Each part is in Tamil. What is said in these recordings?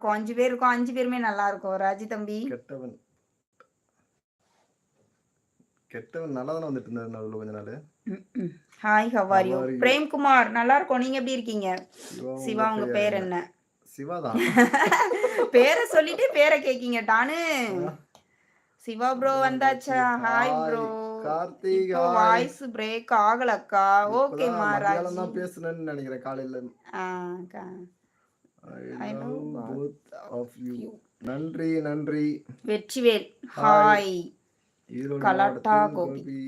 இருக்கும். அஞ்சு பேர் இருக்கும். அஞ்சு பேருமே நல்லா இருக்கும். ராஜி தம்பி. கெட்டவன். கெட்டவன் நல்லா தானே வந்துட்டு இருந்தாரு நடுவுல கொஞ்ச நாள். Hi you How are you? Premkumar நல்லா இருக்கும். நீங்க எப்படி இருக்கீங்க? சிவா உங்க பேர் என்ன? சிவா தான். பேரை சொல்லிட்டு பேரை கேக்கீங்க டானு. சிவா ப்ரோ வந்தாச்சா? Hi bro Karthik. Voice break ஆகலக்கா. ஓகேமா இப்பதான் ராஜி. பேசுனேன்னு நினைக்கிறேன் காலையில ஆ, அக்கா. I I love love both of you. நன்றி நன்றி. வெற்றிவேல். ஹாய். கலாட்டா கோபி.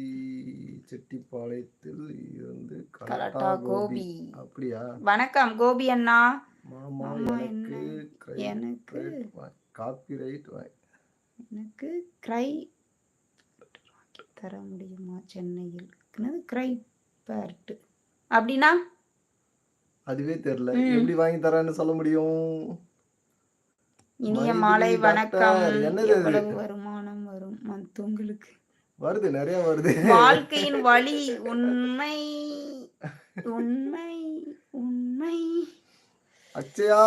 செட்டிப்பாளையத்தில் இருந்து கலாட்டா கோபி. அப்படியா? வணக்கம் கோபி அண்ணா. மாமா எனக்கு எனக்கு காப்பி ரைட் எனக்கு கிரை தர முடியுமா? சென்னையில். கிரை பேர்ட் அப்படின்னா? அதுவே தெரியல. எப்படி வாங்கி தரேன்னு சொல்ல முடியும்? இனிய மாலை வணக்கம்? எவ்வளவு வருமானம் வரும். மந்த் உங்களுக்கு வருது நிறைய வருது. வாழ்க்கையின் வழி உண்மை உண்மை உண்மை. அச்சயா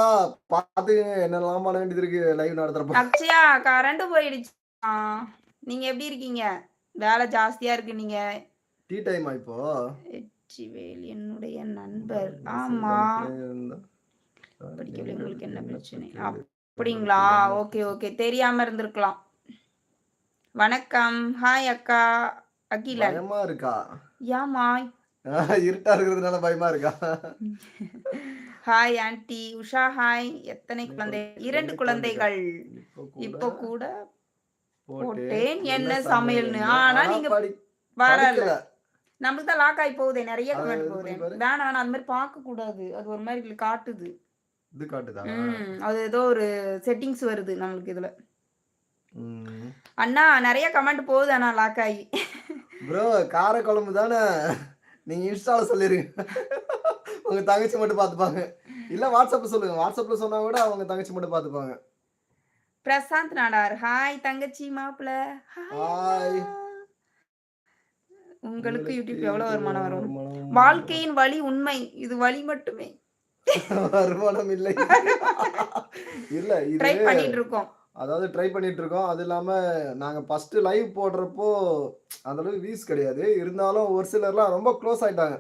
பாத்துக்கங்க என்னெல்லாம் பண்ண வேண்டியது இருக்கு? லைவ் நடத்துறப்ப. அக்ஷயா கரண்ட் போயிடுச்சு. நீங்க எப்படி இருக்கீங்க? வேலை ஜாஸ்தியா இருக்கு நீங்க. டீ டைமா இப்போ? வெற்றிவேல் என்னுடைய நண்பர். ஆமா. படிக்கவில்லை உங்களுக்கு என்ன பிரச்சனை? அப்படிங்களா? Okay okay. தெரியாம இருந்திருக்கலாம். வணக்கம். ஹாய் அக்கா. அகிலன். பயமா இருக்கா? யாமா இருட்டா இருக்கிறதுனால பயமா இருக்கா? Hi aunty Usha hi. எத்தனை குழந்தை? இரண்டு குழந்தைகள். இப்போ கூட போட்டேன். என்ன சமையல்னு? ஆனா நீங்க வரல நமக்கு தான் லாக் ஆகி போகுதே நிறைய கமெண்ட் போகுது. வேணாம் வேணாம் அந்த மாதிரி பார்க்க கூடாது அது ஒரு மாதிரி காட்டுது. இது காட்டுதா? அது ஏதோ ஒரு செட்டிங்ஸ் வருது நம்மளுக்கு இதுல. அண்ணா நிறைய கமெண்ட் போகுது அண்ணா லாக் ஆகி. ப்ரோ கார குழம்பு தானே? நீங்க இன்ஸ்டால சொல்லிருங்க. உங்க தங்கச்சி மட்டும் பாத்துப்பாங்க இல்ல வாட்ஸ்அப்ல சொல்லுங்க. வாட்ஸ்அப்ல சொன்னா கூட அவங்க தங்கச்சி மட்டும் பாத்துப்பாங்க பிரசாந்த் நாடார். ஹாய் தங்கச்சி மாப்பிள. ஹாய் உங்களுக்கு யூடியூப் எவ்வளவு வருமானம் வரும்? வாழ்க்கையின் வழி உண்மை. இது வழி மட்டுமே. வருமானம் இல்லை. இல்ல ட்ரை பண்ணிட்டு இருக்கோம் அதாவது ட்ரை பண்ணிட்டு இருக்கோம் அது இல்லாம நாங்க ஃபர்ஸ்ட் லைவ் போடுறப்போ அந்த அளவுக்கு வியூஸ் கிடையாது. இருந்தாலும் ஒரு சிலர்லாம் ரொம்ப க்ளோஸ் ஆயிட்டாங்க.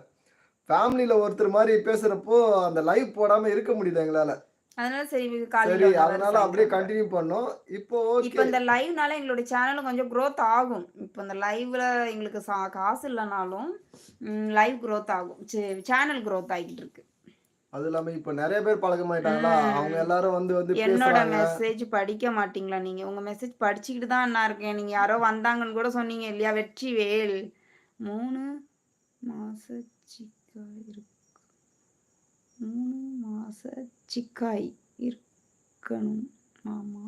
ஃபேமிலியில ஒருத்தர் மாதிரி பேசுறப்போ அந்த லைவ் போடாம இருக்க முடியல எங்களால. அதனால சரி சரி அதனால அப்படியே. கண்டினியூ பண்ணோம். இப்போ இப்போ இந்த லைவ்னால எங்களுடைய சேனல் கொஞ்சம் growth ஆகும். இப்போ இந்த லைவ்ல எங்களுக்கு காசு இல்லைனாலும் லைவ் growth ஆகும். சேனல் growth ஆகிட்டு இருக்கு. அது இல்லாம இப்போ நிறைய பேர் பழக்கமாயிட்டாங்களா. அவங்க எல்லாரும் வந்து வந்து என்னோட மெசேஜ் படிக்க மாட்டீங்களா நீங்க? உங்க மெசேஜ் படிச்சுக்கிட்டு தான் நான் இருக்கேன். நீங்க யாரோ வந்தாங்கன்னு கூட சொன்னீங்க இல்லையா? வெற்றி வேல் மூணு மாச சிக்காய் இருக்கு. மூணு மாச சிக்காய் இருக்கணும் ஆமா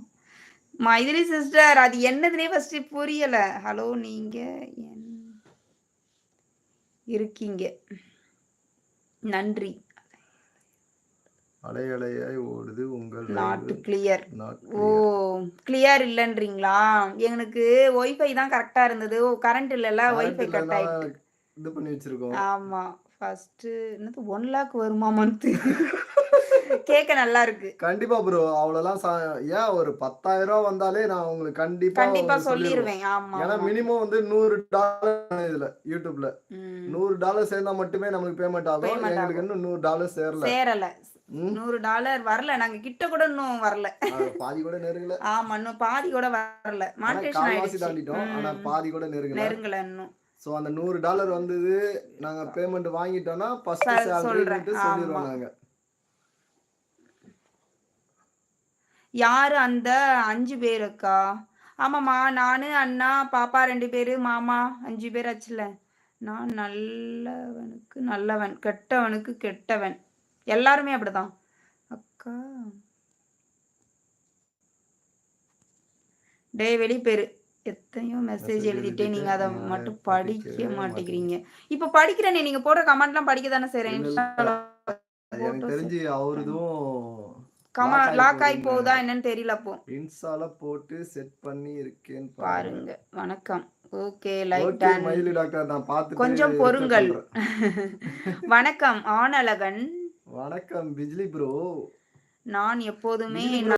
மைதிலி சிஸ்டர் அது என்னதுனே ஃபர்ஸ்ட் புரியல. ஹலோ நீங்க என் இருக்கீங்க. நன்றி. அலை அலையாய் ஓடுது உங்கள் நாட்டு கிளியர் நாட் ஓ கிளியர் இல்லைன்றீங்களா? எனக்கு ஒய்ஃபை தான் கரெக்டா இருந்தது. கரண்ட் இல்லைல்ல? ஒய்ஃபை கட் ஆயிட்டு இது பண்ணி வச்சிருக்கோம். ஆமா. ஃபர்ஸ்ட் என்னது ஒன் லேக் வருமா மந்த் கேட்க நல்லா இருக்கு. கண்டிப்பா ப்ரோ அவ்வளவுலாம் ஏன் ஒரு பத்தாயிரம் ரூபாய் வந்தாலே நான் உங்களுக்கு கண்டிப்பா கண்டிப்பா சொல்லிடுவேன் ஆமா ஏன்னா. மினிமம் வந்து நூறு டாலர் இதுல யூடியூப்ல. நூறு டாலர் சேர்ந்தா மட்டுமே நமக்கு பேமெண்ட் ஆகும். எங்களுக்கு இன்னும் நூறு டாலர் சேரல. சேரல. நூறு டாலர் வரல. நாங்க கிட்ட கூட இன்னும் வரல. பாதி கூட நெருங்கல. ஆமா இன்னும் பாதி கூட வரல. மானிட்டேஷன் ஆயிடுச்சு. ஆனா. பாதி கூட நெருங்கல. நெருங்கல இன்னும். சோ அந்த நூறு டாலர் வந்தது. நாங்க பேமெண்ட் வாங்கிட்டோம்னா ஃபர்ஸ்ட் சேலரி. சொல்லிடுவோம் ஆமா. நாங்க. யாரு அந்த அஞ்சு பேருக்கா? ஆமாம்மா நானு அண்ணா பாப்பா ரெண்டு பேரு மாமா அஞ்சு பேர் ஆச்சுல நான் நல்லவனுக்கு நல்லவன் கெட்டவனுக்கு கெட்டவன். எல்லாருமே அப்படிதான். அக்கா. டே வெளிப்பேரு எத்தனையோ மெசேஜ் எழுதிட்டே நீங்க அதை மட்டும் படிக்க மாட்டேங்கிறீங்க. இப்ப படிக்கிறேனே நீங்க போடுற கமெண்ட்லாம் படிக்க தானே செய்றேன். எனக்கு தெரிஞ்சு கமா lock ஆகி லாக் ஆகி போகுதா என்னன்னு தெரியல அப்போ. இன்ஸ்டால போட்டு செட் பண்ணி இருக்கேன் பாருங்க. வணக்கம். Okay like okay done. Mayili doctor நான் பார்த்துட்டு கொஞ்சம் பொறுங்கள். வணக்கம் ஆனழகன் வணக்கம் பிஜ்லி ப்ரோ நான் எப்போதுமே